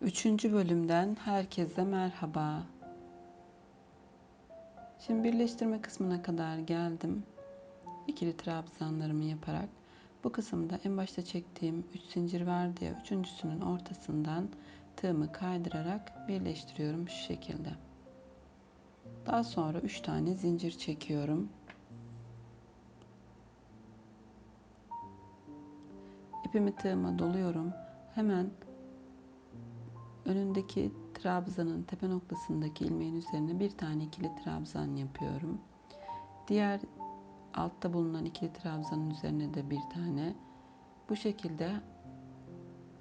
Üçüncü bölümden herkese merhaba. Şimdi birleştirme kısmına kadar geldim. İkili trabzanlarımı yaparak. Bu kısımda en başta çektiğim 3 zincir vardı ya, üçüncüsünün ortasından tığımı kaydırarak birleştiriyorum şu şekilde. Daha sonra 3 tane zincir çekiyorum. İpimi tığıma doluyorum. Hemen önündeki trabzanın tepe noktasındaki ilmeğin üzerine bir tane ikili trabzan yapıyorum. Diğer altta bulunan ikili trabzanın üzerine de bir tane. Bu şekilde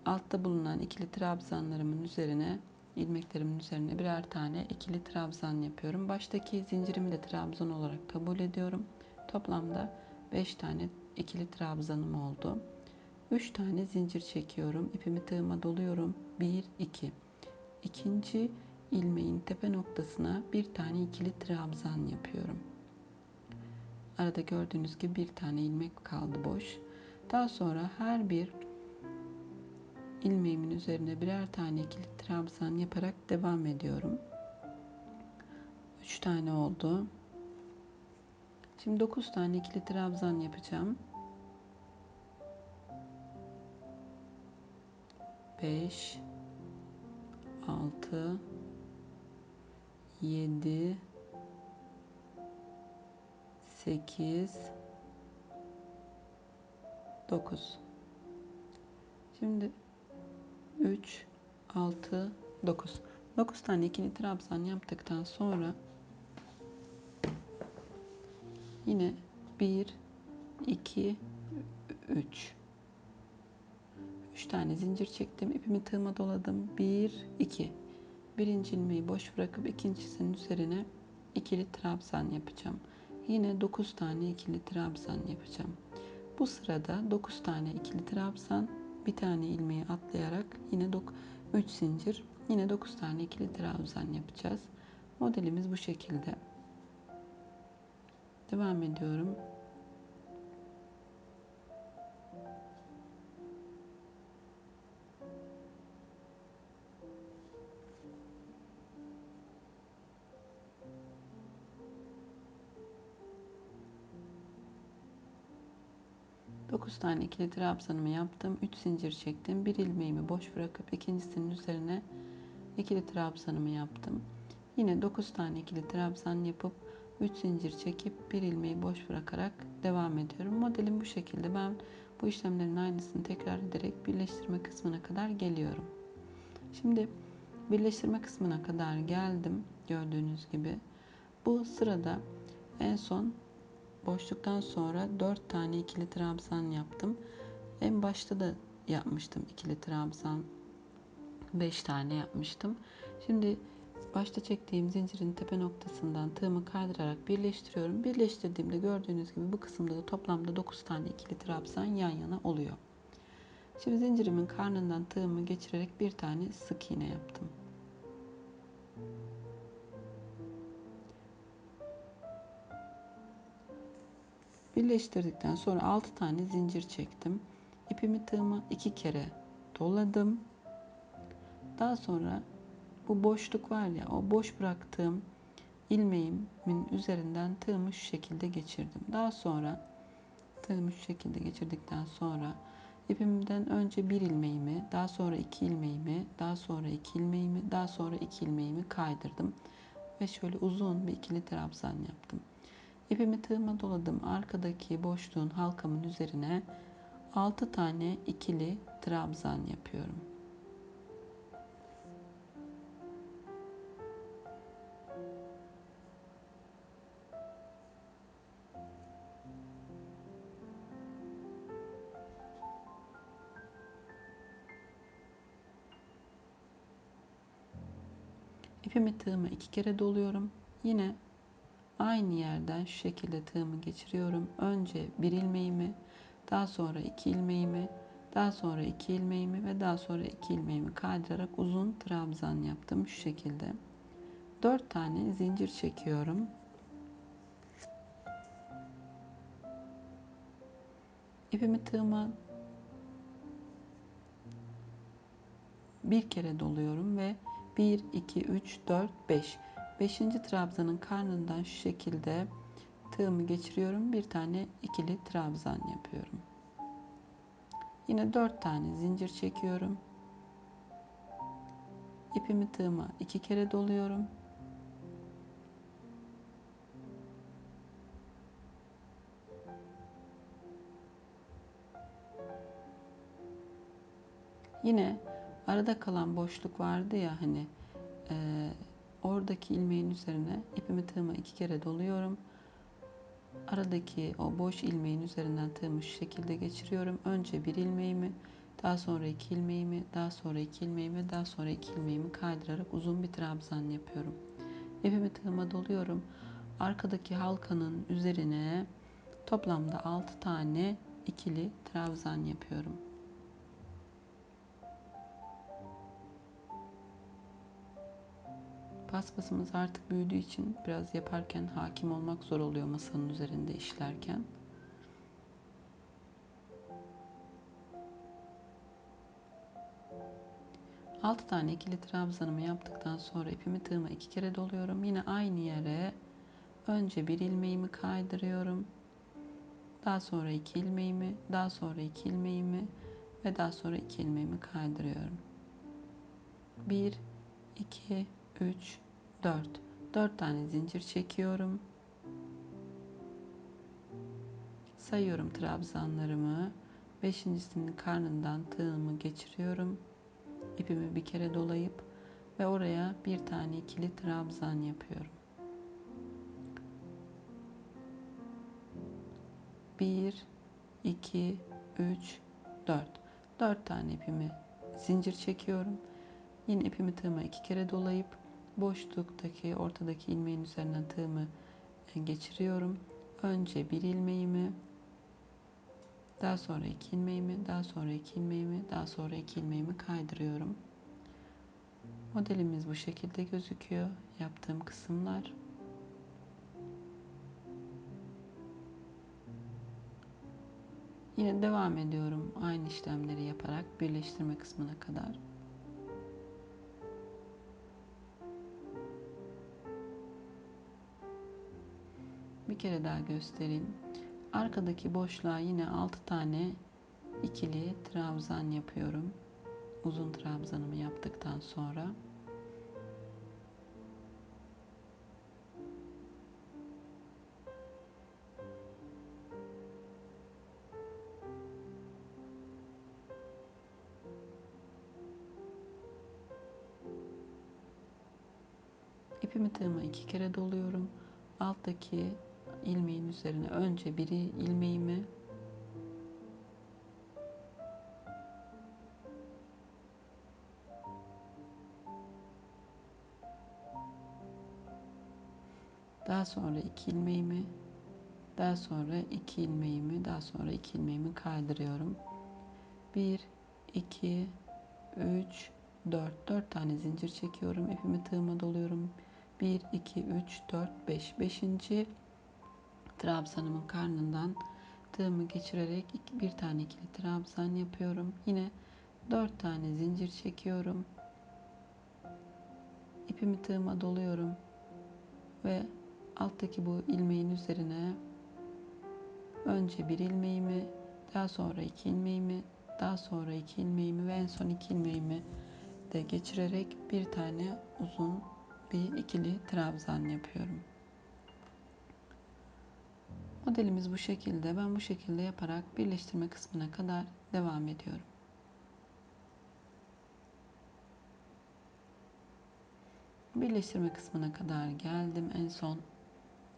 altta bulunan ikili trabzanlarımın üzerine ilmeklerimin üzerine birer tane ikili trabzan yapıyorum. Baştaki zincirimi de trabzan olarak kabul ediyorum. Toplamda 5 tane ikili trabzanım oldu. 3 tane zincir çekiyorum. İpimi tığıma doluyorum. 1 2. İkinci ilmeğin tepe noktasına bir tane ikili trabzan yapıyorum. Arada gördüğünüz gibi bir tane ilmek kaldı boş. Daha sonra her bir ilmeğimin üzerine birer tane ikili trabzan yaparak devam ediyorum. 3 tane oldu. Şimdi 9 tane ikili trabzan yapacağım. 5 6 7 8 9 Şimdi 3 6 9 9 tane ikili trabzan yaptıktan sonra yine 1 2 3 3 tane zincir çektim. ipimi tığıma doladım. 1 2 Birinci ilmeği boş bırakıp ikincisinin üzerine ikili trabzan yapacağım. Yine 9 tane ikili trabzan yapacağım. Bu sırada 9 tane ikili trabzan, bir tane ilmeği atlayarak yine 3 zincir, yine 9 tane ikili trabzan yapacağız. Modelimiz bu şekilde. Devam ediyorum. Tane ikili trabzanımı yaptım. 3 zincir çektim. Bir ilmeğimi boş bırakıp ikincisinin üzerine ikili trabzanımı yaptım. Yine 9 tane ikili trabzan yapıp 3 zincir çekip bir ilmeği boş bırakarak devam ediyorum. Modelim bu şekilde. Ben bu işlemlerin aynısını tekrar ederek birleştirme kısmına kadar geliyorum. Şimdi birleştirme kısmına kadar geldim. Gördüğünüz gibi. Bu sırada en son boşluktan sonra 4 tane ikili trabzan yaptım. En başta da yapmıştım ikili trabzan. 5 tane yapmıştım. Şimdi başta çektiğim zincirin tepe noktasından tığımı kaydırarak birleştiriyorum. Birleştirdiğimde gördüğünüz gibi bu kısımda da toplamda 9 tane ikili trabzan yan yana oluyor. Şimdi zincirimin karnından tığımı geçirerek bir tane sık iğne yaptım. Birleştirdikten sonra 6 tane zincir çektim. İpimi tığıma iki kere doladım. Daha sonra bu boşluk var ya o boş bıraktığım ilmeğimin üzerinden tığımı şu şekilde geçirdim. Daha sonra tığımı şu şekilde geçirdikten sonra ipimden önce bir ilmeğimi, daha sonra iki ilmeğimi, daha sonra iki ilmeğimi, daha sonra iki ilmeğimi kaydırdım ve şöyle uzun bir ikili trabzan yaptım. İpimi tığıma doladım. Arkadaki boşluğun halkamın üzerine 6 tane ikili trabzan yapıyorum. İpimi tığıma iki kere doluyorum. Yine Aynı yerden şu şekilde tığımı geçiriyorum. Önce bir ilmeğimi, daha sonra iki ilmeğimi, daha sonra iki ilmeğimi ve daha sonra iki ilmeğimi kaydırarak uzun trabzan yaptım şu şekilde. Dört tane zincir çekiyorum. İpimi tığıma bir kere doluyorum ve 1, 2, 3, 4, 5. Beşinci trabzanın karnından şu şekilde tığımı geçiriyorum. Bir tane ikili trabzan yapıyorum. Yine 4 tane zincir çekiyorum. İpimi tığıma iki kere doluyorum. Yine arada kalan boşluk vardı ya hani e, oradaki ilmeğin üzerine ipimi tığıma iki kere doluyorum. Aradaki o boş ilmeğin üzerinden tığımı şu şekilde geçiriyorum. Önce bir ilmeğimi, daha sonra iki ilmeğimi, daha sonra iki ilmeğimi, daha sonra iki ilmeğimi kaydırarak uzun bir trabzan yapıyorum. İpimi tığıma doluyorum. Arkadaki halkanın üzerine toplamda 6 tane ikili trabzan yapıyorum. Paspasımız artık büyüdüğü için biraz yaparken hakim olmak zor oluyor masanın üzerinde işlerken. Altı tane ikili trabzanımı yaptıktan sonra ipimi tığıma iki kere doluyorum. Yine aynı yere önce bir ilmeğimi kaydırıyorum. Daha sonra iki ilmeğimi, daha sonra iki ilmeğimi ve daha sonra iki ilmeğimi kaydırıyorum. Bir, iki, üç, 4. 4 tane zincir çekiyorum. Sayıyorum trabzanlarımı. Beşincisinin karnından tığımı geçiriyorum. İpimi bir kere dolayıp ve oraya bir tane ikili trabzan yapıyorum. 1 2 3 4. 4 tane ipimi zincir çekiyorum. Yine ipimi tığıma iki kere dolayıp boşluktaki ortadaki ilmeğin üzerinden tığımı geçiriyorum. Önce bir ilmeğimi, daha sonra iki ilmeğimi, daha sonra iki ilmeğimi, daha sonra iki ilmeğimi kaydırıyorum. Modelimiz bu şekilde gözüküyor. Yaptığım kısımlar. Yine devam ediyorum aynı işlemleri yaparak birleştirme kısmına kadar. Bir kere daha göstereyim. Arkadaki boşluğa yine 6 tane ikili trabzan yapıyorum. Uzun trabzanımı yaptıktan sonra ipimi tığıma iki kere doluyorum. Alttaki ilmeğin üzerine önce biri ilmeğimi daha sonra iki ilmeğimi daha sonra iki ilmeğimi daha sonra iki ilmeğimi kaydırıyorum 1 2 3 4 4 tane zincir çekiyorum. İpimi tığıma doluyorum. 1 2 3 4 5 5 trabzanımın karnından tığımı geçirerek bir tane ikili trabzan yapıyorum. Yine 4 tane zincir çekiyorum. İpimi tığıma doluyorum ve alttaki bu ilmeğin üzerine önce bir ilmeğimi, daha sonra iki ilmeğimi, daha sonra iki ilmeğimi ve en son iki ilmeğimi de geçirerek bir tane uzun bir ikili trabzan yapıyorum. Modelimiz bu şekilde. Ben bu şekilde yaparak birleştirme kısmına kadar devam ediyorum. Birleştirme kısmına kadar geldim. En son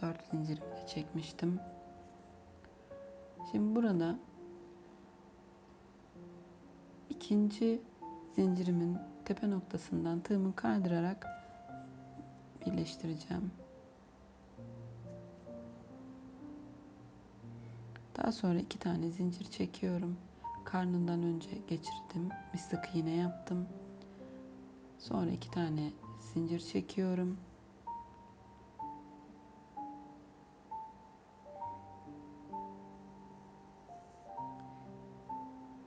4 zincirimi de çekmiştim. Şimdi burada ikinci zincirimin tepe noktasından tığımı kaydırarak birleştireceğim. Daha sonra iki tane zincir çekiyorum. Karnından önce geçirdim. Bir sık iğne yaptım. Sonra iki tane zincir çekiyorum.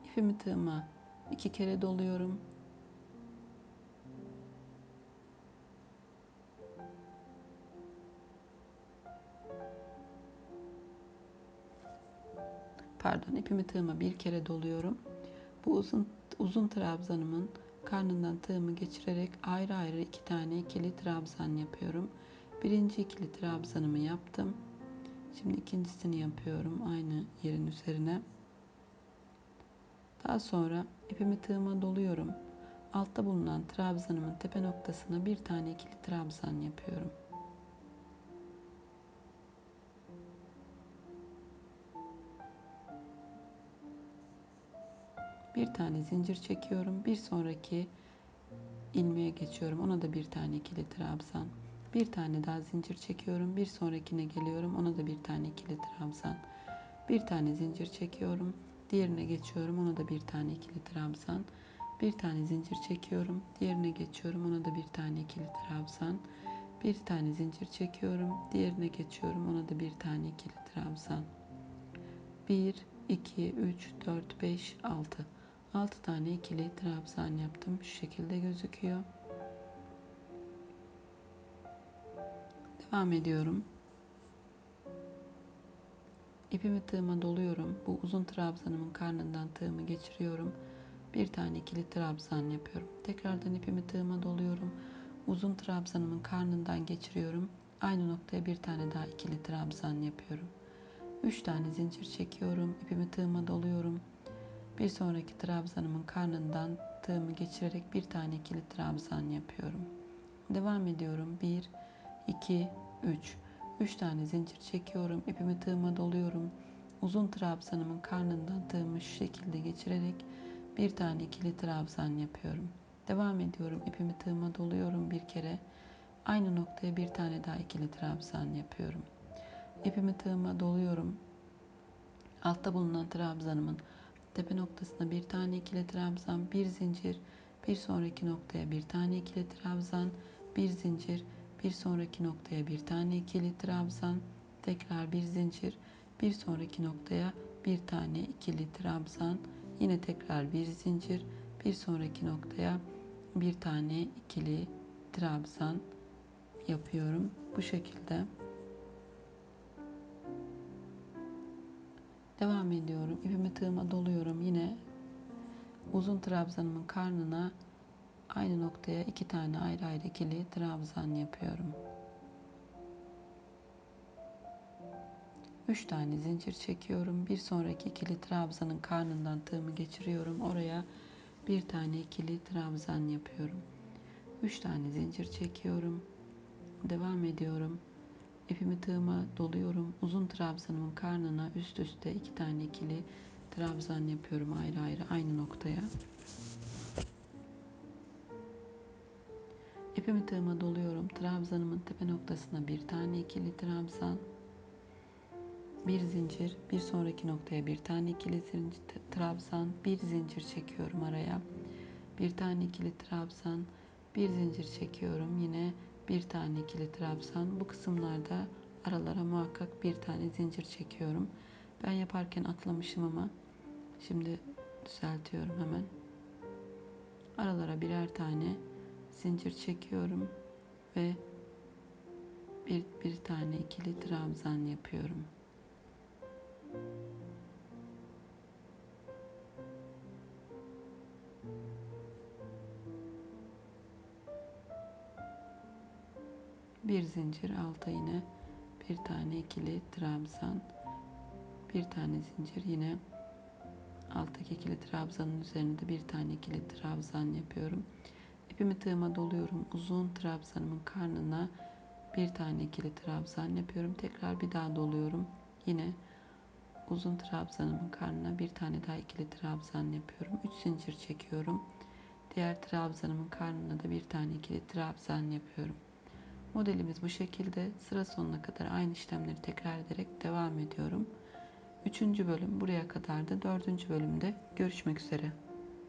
İpimi tığıma iki kere doluyorum. Pardon ipimi tığıma bir kere doluyorum. Bu uzun uzun trabzanımın karnından tığımı geçirerek ayrı ayrı iki tane ikili trabzan yapıyorum. Birinci ikili trabzanımı yaptım. Şimdi ikincisini yapıyorum aynı yerin üzerine. Daha sonra ipimi tığıma doluyorum. Altta bulunan trabzanımın tepe noktasına bir tane ikili trabzan yapıyorum. Bir tane zincir çekiyorum. Bir sonraki ilmeğe geçiyorum. Ona da bir tane ikili trabzan. Bir tane daha zincir çekiyorum. Bir sonrakine geliyorum. Ona da bir tane ikili trabzan. Bir tane zincir çekiyorum. Diğerine geçiyorum. Ona da bir tane ikili trabzan. Bir tane zincir çekiyorum. Diğerine geçiyorum. Ona da bir tane ikili trabzan. Bir tane zincir çekiyorum. Diğerine geçiyorum. Ona da bir tane ikili trabzan. 1, 2, 3, 4, 5, 6. 6 tane ikili trabzan yaptım. Şu şekilde gözüküyor. Devam ediyorum. İpimi tığıma doluyorum. Bu uzun trabzanımın karnından tığımı geçiriyorum. Bir tane ikili trabzan yapıyorum. Tekrardan ipimi tığıma doluyorum. Uzun trabzanımın karnından geçiriyorum. Aynı noktaya bir tane daha ikili trabzan yapıyorum. 3 tane zincir çekiyorum. ipimi tığıma doluyorum. Bir sonraki trabzanımın karnından tığımı geçirerek bir tane ikili trabzan yapıyorum. Devam ediyorum. 1 2 3 3 tane zincir çekiyorum. ipimi tığıma doluyorum. Uzun trabzanımın karnından tığımı şu şekilde geçirerek bir tane ikili trabzan yapıyorum. Devam ediyorum. ipimi tığıma doluyorum bir kere. Aynı noktaya bir tane daha ikili trabzan yapıyorum. İpimi tığıma doluyorum. Altta bulunan trabzanımın tepe noktasına bir tane ikili trabzan, bir zincir, bir sonraki noktaya bir tane ikili trabzan, bir zincir, bir sonraki noktaya bir tane ikili trabzan, tekrar bir zincir, bir sonraki noktaya bir tane ikili trabzan, yine tekrar bir zincir, bir sonraki noktaya bir tane ikili trabzan yapıyorum. Bu şekilde Devam ediyorum. İpimi tığıma doluyorum. Yine uzun trabzanımın karnına aynı noktaya iki tane ayrı ayrı ikili trabzan yapıyorum. Üç tane zincir çekiyorum. Bir sonraki ikili trabzanın karnından tığımı geçiriyorum. Oraya bir tane ikili trabzan yapıyorum. Üç tane zincir çekiyorum. Devam ediyorum. İpimi tığıma doluyorum. Uzun trabzanımın karnına üst üste iki tane ikili trabzan yapıyorum ayrı ayrı aynı noktaya. İpimi tığıma doluyorum. Trabzanımın tepe noktasına bir tane ikili trabzan. Bir zincir, bir sonraki noktaya bir tane ikili zincir, trabzan, bir zincir çekiyorum araya. Bir tane ikili trabzan, bir zincir çekiyorum. Yine bir tane ikili trabzan. Bu kısımlarda aralara muhakkak bir tane zincir çekiyorum. Ben yaparken atlamışım ama şimdi düzeltiyorum hemen. Aralara birer tane zincir çekiyorum ve bir, bir tane ikili trabzan yapıyorum. Zincir alta yine bir tane ikili trabzan bir tane zincir yine alttaki ikili trabzanın üzerinde bir tane ikili trabzan yapıyorum. İpimi tığıma doluyorum. Uzun trabzanımın karnına bir tane ikili trabzan yapıyorum. Tekrar bir daha doluyorum. Yine uzun trabzanımın karnına bir tane daha ikili trabzan yapıyorum. 3 zincir çekiyorum. Diğer trabzanımın karnına da bir tane ikili trabzan yapıyorum Modelimiz bu şekilde. Sıra sonuna kadar aynı işlemleri tekrar ederek devam ediyorum. Üçüncü bölüm buraya kadar da dördüncü bölümde görüşmek üzere.